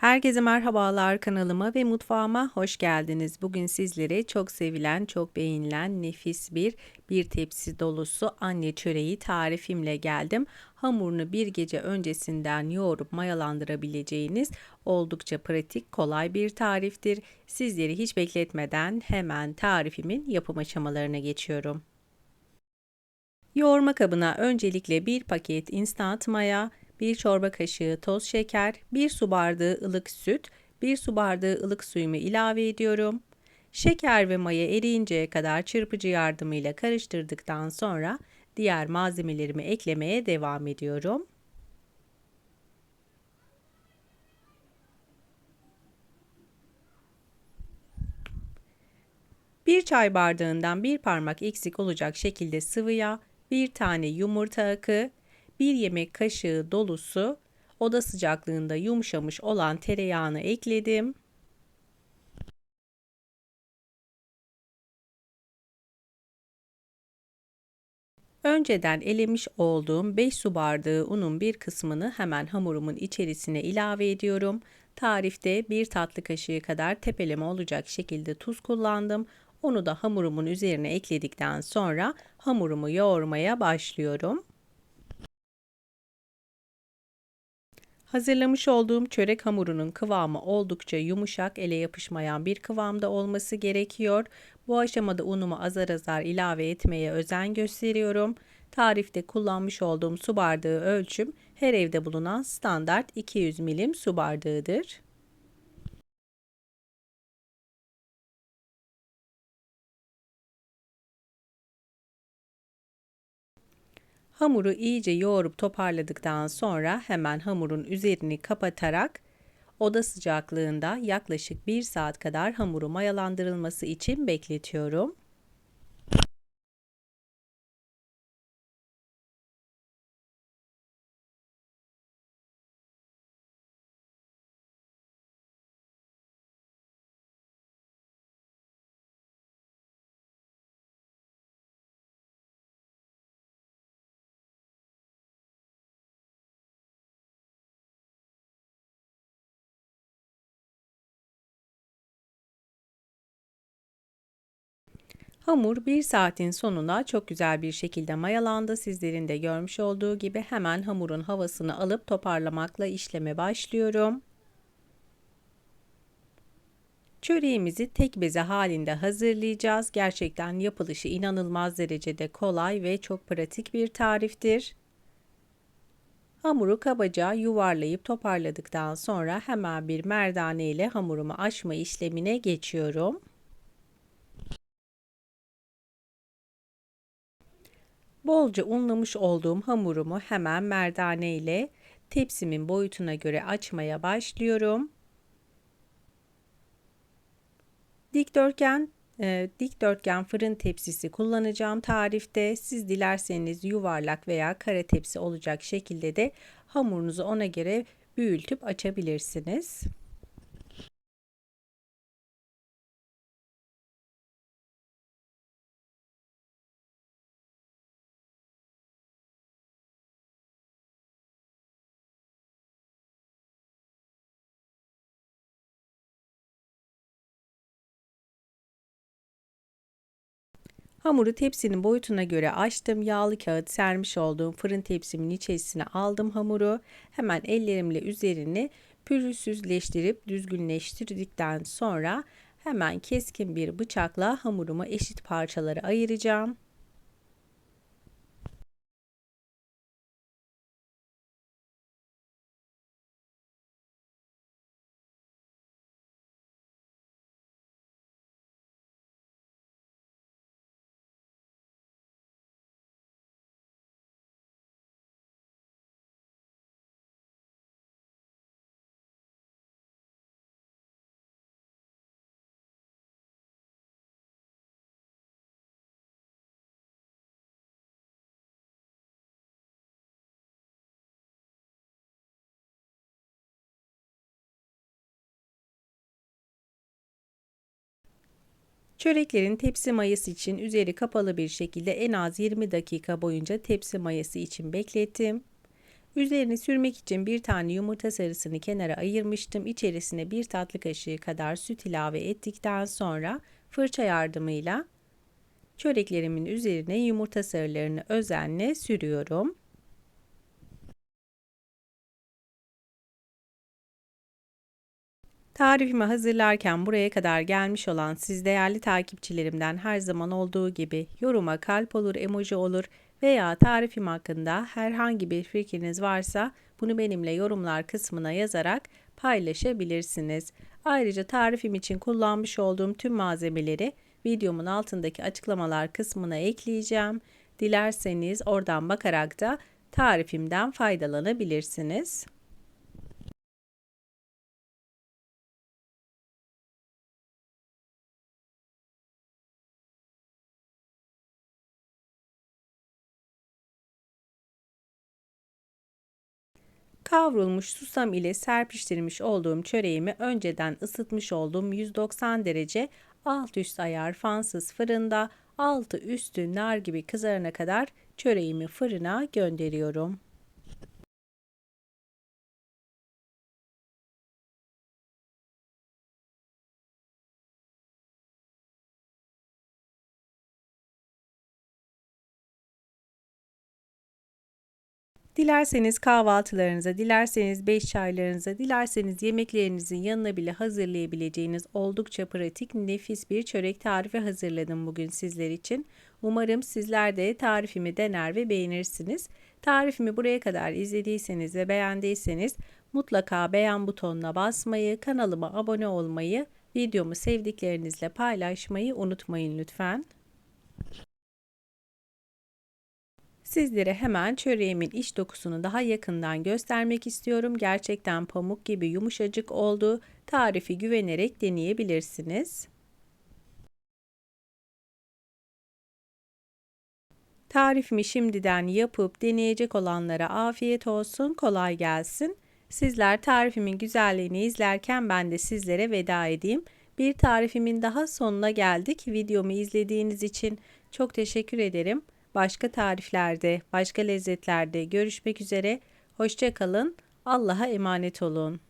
Herkese merhabalar kanalıma ve mutfağıma hoş geldiniz. Bugün sizlere çok sevilen, çok beğenilen nefis bir bir tepsi dolusu anne çöreği tarifimle geldim. Hamurunu bir gece öncesinden yoğurup mayalandırabileceğiniz oldukça pratik, kolay bir tariftir. Sizleri hiç bekletmeden hemen tarifimin yapım aşamalarına geçiyorum. Yoğurma kabına öncelikle bir paket instant maya, 1 çorba kaşığı toz şeker, 1 su bardağı ılık süt, 1 su bardağı ılık suyumu ilave ediyorum. Şeker ve maya eriyinceye kadar çırpıcı yardımıyla karıştırdıktan sonra diğer malzemelerimi eklemeye devam ediyorum. Bir çay bardağından bir parmak eksik olacak şekilde sıvı yağ, bir tane yumurta akı, 1 yemek kaşığı dolusu oda sıcaklığında yumuşamış olan tereyağını ekledim. Önceden elemiş olduğum 5 su bardağı unun bir kısmını hemen hamurumun içerisine ilave ediyorum. Tarifte bir tatlı kaşığı kadar tepeleme olacak şekilde tuz kullandım. Onu da hamurumun üzerine ekledikten sonra hamurumu yoğurmaya başlıyorum. Hazırlamış olduğum çörek hamurunun kıvamı oldukça yumuşak, ele yapışmayan bir kıvamda olması gerekiyor. Bu aşamada unumu azar azar ilave etmeye özen gösteriyorum. Tarifte kullanmış olduğum su bardağı ölçüm her evde bulunan standart 200 milim su bardağıdır. Hamuru iyice yoğurup toparladıktan sonra hemen hamurun üzerini kapatarak oda sıcaklığında yaklaşık 1 saat kadar hamuru mayalandırılması için bekletiyorum. Hamur bir saatin sonunda çok güzel bir şekilde mayalandı. Sizlerin de görmüş olduğu gibi hemen hamurun havasını alıp toparlamakla işleme başlıyorum. Çöreğimizi tek beze halinde hazırlayacağız. Gerçekten yapılışı inanılmaz derecede kolay ve çok pratik bir tariftir. Hamuru kabaca yuvarlayıp toparladıktan sonra hemen bir merdane ile hamurumu açma işlemine geçiyorum. Bolca unlamış olduğum hamurumu hemen merdane ile tepsimin boyutuna göre açmaya başlıyorum. Dikdörtgen e, dikdörtgen fırın tepsisi kullanacağım tarifte. Siz dilerseniz yuvarlak veya kare tepsi olacak şekilde de hamurunuzu ona göre büyütüp açabilirsiniz. Hamuru tepsinin boyutuna göre açtım. Yağlı kağıt sermiş olduğum fırın tepsimin içerisine aldım hamuru. Hemen ellerimle üzerini pürüzsüzleştirip düzgünleştirdikten sonra hemen keskin bir bıçakla hamurumu eşit parçalara ayıracağım. Çöreklerin tepsi mayası için üzeri kapalı bir şekilde en az 20 dakika boyunca tepsi mayası için beklettim. Üzerini sürmek için bir tane yumurta sarısını kenara ayırmıştım. İçerisine bir tatlı kaşığı kadar süt ilave ettikten sonra fırça yardımıyla çöreklerimin üzerine yumurta sarılarını özenle sürüyorum. Tarifimi hazırlarken buraya kadar gelmiş olan siz değerli takipçilerimden her zaman olduğu gibi yoruma kalp olur, emoji olur veya tarifim hakkında herhangi bir fikriniz varsa bunu benimle yorumlar kısmına yazarak paylaşabilirsiniz. Ayrıca tarifim için kullanmış olduğum tüm malzemeleri videomun altındaki açıklamalar kısmına ekleyeceğim. Dilerseniz oradan bakarak da tarifimden faydalanabilirsiniz. Kavrulmuş susam ile serpiştirmiş olduğum çöreğimi önceden ısıtmış olduğum 190 derece alt üst ayar fansız fırında altı üstü nar gibi kızarana kadar çöreğimi fırına gönderiyorum. Dilerseniz kahvaltılarınıza, dilerseniz beş çaylarınıza, dilerseniz yemeklerinizin yanına bile hazırlayabileceğiniz oldukça pratik, nefis bir çörek tarifi hazırladım bugün sizler için. Umarım sizler de tarifimi dener ve beğenirsiniz. Tarifimi buraya kadar izlediyseniz ve beğendiyseniz mutlaka beğen butonuna basmayı, kanalıma abone olmayı, videomu sevdiklerinizle paylaşmayı unutmayın lütfen. Sizlere hemen çöreğimin iç dokusunu daha yakından göstermek istiyorum. Gerçekten pamuk gibi yumuşacık oldu. Tarifi güvenerek deneyebilirsiniz. Tarifimi şimdiden yapıp deneyecek olanlara afiyet olsun, kolay gelsin. Sizler tarifimin güzelliğini izlerken ben de sizlere veda edeyim. Bir tarifimin daha sonuna geldik. Videomu izlediğiniz için çok teşekkür ederim. Başka tariflerde, başka lezzetlerde görüşmek üzere. Hoşçakalın. Allah'a emanet olun.